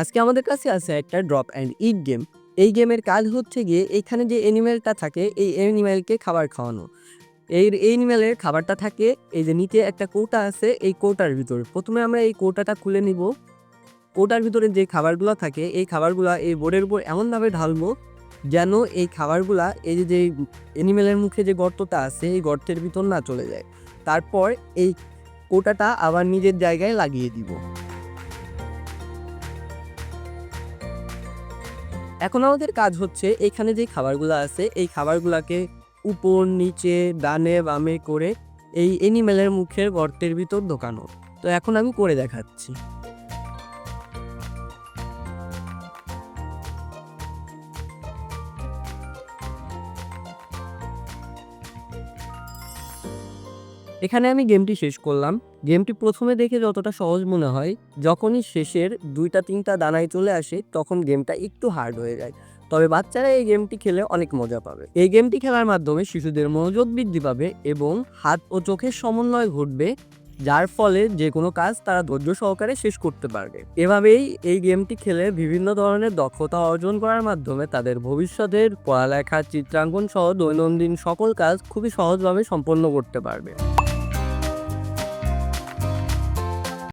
আজকে আমাদের কাছে আছে একটা ড্রপ অ্যান্ড ইট গেম এই গেমের কাজ হচ্ছে গিয়ে এখানে যে অ্যানিমেলটা থাকে, এই অ্যানিমেলকে খাবার খাওয়ানো। এই অ্যানিমেলের খাবারটা থাকে, এই যে নিচে একটা কৌটা আছে, এই কৌটার ভিতরে। প্রথমে আমরা এই কৌটাটা খুলে নিব। কৌটার ভিতরে যে খাবারগুলো থাকে, এই খাবারগুলো এই বোর্ডের উপর এমনভাবে ঢালবো যেন এই খাবারগুলা এই যে যে অ্যানিমেলের মুখে যে গর্তটা আছে, এই গর্তের ভিতর না চলে যায়। তারপর এই কোটাটা আবার নিজের জায়গায় লাগিয়ে দিব। এখন আমাদের কাজ হচ্ছে এখানে যে খাবারগুলো আছে, এই খাবারগুলোকে উপর, নিচে, ডানে, বামে করে এই এনিমেলের মুখের গর্তের ভিতর ঢোকানো। তো এখন আমি করে দেখাচ্ছি। এখানে আমি গেমটি শেষ করলাম। গেমটি প্রথমে দেখে যতটা সহজ মনে হয়, যখনই শেষের দুইটা, তিনটা দানায় চলে আসে, তখন গেমটা একটু হার্ড হয়ে যায়। তবে বাচ্চারা এই গেমটি খেলে অনেক মজা পাবে। এই গেমটি খেলার মাধ্যমে শিশুদের মনোযোগ বৃদ্ধি পাবে এবং হাত ও চোখের সমন্বয় ঘটবে, যার ফলে যে কোনো কাজ তারা ধৈর্য সহকারে শেষ করতে পারবে। এভাবেই এই গেমটি খেলে বিভিন্ন ধরনের দক্ষতা অর্জন করার মাধ্যমে তাদের ভবিষ্যতের পড়ালেখা, চিত্রাঙ্কন সহ দৈনন্দিন সকল কাজ খুবই সহজভাবে সম্পন্ন করতে পারবে।